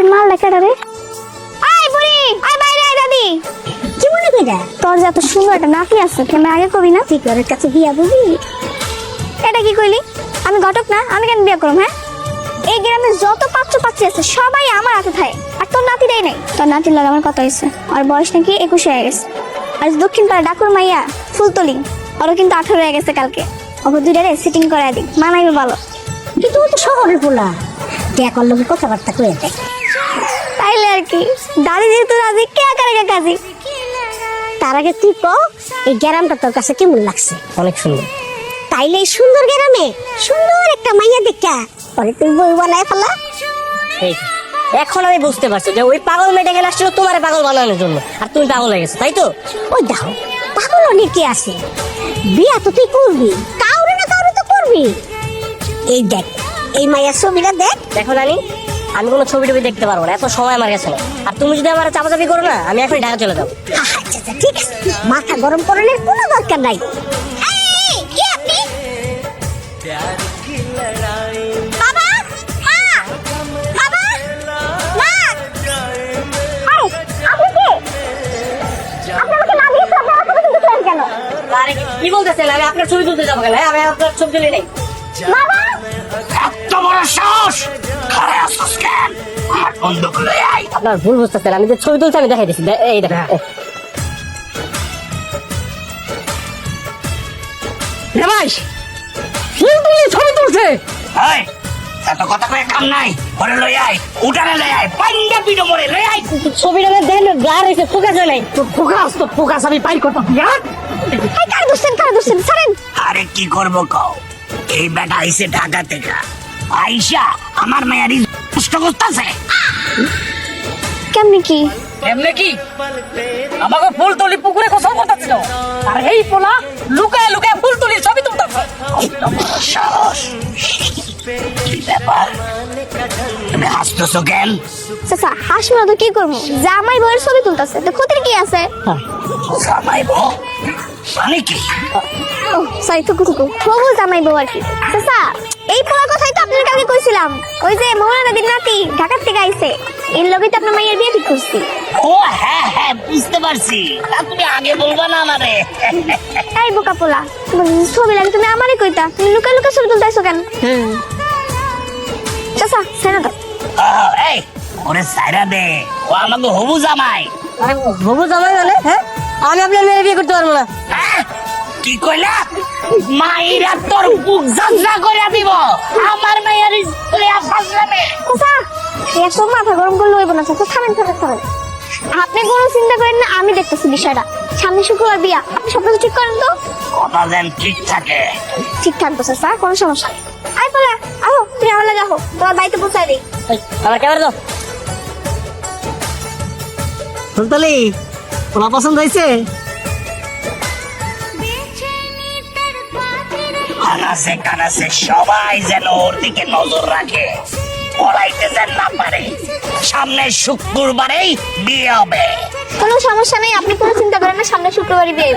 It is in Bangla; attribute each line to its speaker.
Speaker 1: ওই মাল লেখাটা রে আয় বুড়ি আয় বাইরে আয় দাদি।
Speaker 2: কি মনে কইরা?
Speaker 1: তোর যে এত সুন্দর একটা নাতি আছে তুমি আগে কবি না?
Speaker 2: তুই তোর কাছে বিয়া বুঝি
Speaker 1: এটা কি কইলি? আমি ঘটক না আমি কেন বিয়ে করব হ্যাঁ? এই গ্রামে যত পাত্র পাত্রী আছে সবাই আমার হাতে থাকে আর তোর নাতিটাই নাই। তোর নাতির লাগে আমার কথা হয়েছে আর বয়স নাকি একুশ হয়ে গেছে। আর দক্ষিণ পাড়া ডাকুর মাইয়া ফুলতলি ওরও কিন্তু আঠারো হয়ে গেছে কালকে। ওকে দুইটারে সিটিং করাই দিই মানাইবে ভালো।
Speaker 2: কিন্তু ও তো শহরের পোলা। দেখর লোকের কথাবার্তা কয়ে দেয়
Speaker 1: তাইলে আর কি। দাদি যেহেতু রাজি কে করে কাজী?
Speaker 2: তার আগে তুই ক এই গ্রামটা তোর কাছে কেমন লাগছে?
Speaker 3: অনেক সুন্দর।
Speaker 2: তাইলে এই সুন্দর গ্রামে সুন্দর একটা মাইয়া দেখা। পরে তুই বই বানায় ফেলা।
Speaker 3: এখন আমি বুঝতে পারছি যে ওই পাগল মেয়েটা এখানে আসছিল তোমার পাগল বানানোর জন্য আর তুমি পাগল হয়ে গেছো তাই তো?
Speaker 2: ওই দেখো পাগল অনেকে আছে। বিয়া তো তুই করবি। কাউরে না কাউরে তো করবি। এই দেখ এই মাইয়ার ছবিটা দেখ।
Speaker 3: দেখো নানি। আমি কোনো ছবি টবি দেখতে পারব না এত সময় আমার কাছে আর তুমি যদি আমার চাপাচাপি করো না আমি এখনই ঢাকা চলে যাব।
Speaker 2: আচ্ছা আচ্ছা ঠিক আছে। মাথা গরম করানোর কোনো দরকার নাই। কি
Speaker 3: বলতেছেন? আমি আপনার ছবি তুলতে যাব কেন? হ্যাঁ? আমি আপনার ছবি তুলে নেই।
Speaker 2: বাবা!
Speaker 4: এত বড় সাহস!
Speaker 3: আপনার ভুল বুঝতেছেন আমি যে ছবি তুলছি আমি দেখাই দিচ্ছি এই দেখা
Speaker 5: ভাই ফুল তুলে ছবি তুলছে?
Speaker 4: এই এত কথা কয়ে কাম নাই। ওরে লই আয় উঠানে লই আয় পান্ডা পিটো মরে লই আয়।
Speaker 3: ছবিটা দেখেন ব্লার হয়েছে ফোকাস হয় নাই।
Speaker 5: তো ফোকাস তো ফোকাস আমি পাই কত বিরাট
Speaker 1: এই কার দুশ্চেন কার দুশ্চেন ছাড়েন।
Speaker 4: আরে কি করব কও? এই বেটা আইছে ঢাকা থেকে। আইসা আমার মেয়ারি নষ্ট করতেছে।
Speaker 1: কেমনি কি?
Speaker 5: এমনে কি? আমাকে ফুল তুলি পুকুরে কোথাও করতেছিল। আর এই পোলা লুকায় লুকায় ফুল তুলি ছবি তুলতেছে।
Speaker 4: সাহস। কি ব্যাপার? তুমি হাসতেছো কেন?
Speaker 1: চাচা হাসবো না তো কি করব? জামাই বউয়ের ছবি তুলতেছে। তো ক্ষতির কি আছে?
Speaker 4: জামাইব? মানে কি?
Speaker 1: সরি হবু জামাই বউ আর কি। চাচা এই কথাই তো আপনার কালকে কইছিলাম। ওই যে মৌলানা নদীর নাতি ঢাকার থেকে আইছে। এর লগে তো আপনার মাইয়ের বিয়ে ঠিক করছি।
Speaker 4: ও হ্যাঁ হ্যাঁ বুঝতে পারছি। তা তুমি আগে বলবা না আমারে।
Speaker 1: এই বোকা পোলা ছবি লাগে তুমি আমারই কইতা। তুমি লুকা লুকা ছবি তুলতেছো কেন? চাচা সেনা দাও।
Speaker 4: এই ওরে সাইরা দে। ও আমাকে হবু জামাই।
Speaker 3: হবু জামাই মানে হ্যাঁ? আমি আপনার মেয়ে বিয়ে করতে পারব না।
Speaker 4: হ্যাঁ? কি কইলা? মাইরা তোর বুক যাত্রা করে দিব। আমার মেয়ের স্কুলে আসামে
Speaker 1: চাচা এত মাথা গরম করলে হইব না চাচা থামেন থামেন থামেন। আপনি কোনো চিন্তা করেন না আমি দেখতেছি বিষয়টা। সামনে শুক্রবার বিয়া আপনি সব কিছু ঠিক করেন তো?
Speaker 4: কথা যেন ঠিক থাকে।
Speaker 1: ঠিক থাকব চাচা কোনো সমস্যা নেই। আই পোলা আহো তুমি আমার লাগে আহো তোমার বাড়িতে পৌঁছাই দিই।
Speaker 3: আমার ক্যামেরা দাও
Speaker 5: ফুলতলি পোলা পছন্দ হয়েছে?
Speaker 4: আনাসে কানাসে সবাই যেন ওর দিকে নজর রাখে। পড়াইতে যেন না পারে। সামনে শুক্রবারেই বিয়ে হবে।
Speaker 1: কোনো সমস্যা নেই আপনি কোনো চিন্তা করেন না সামনে শুক্রবারই বিয়ে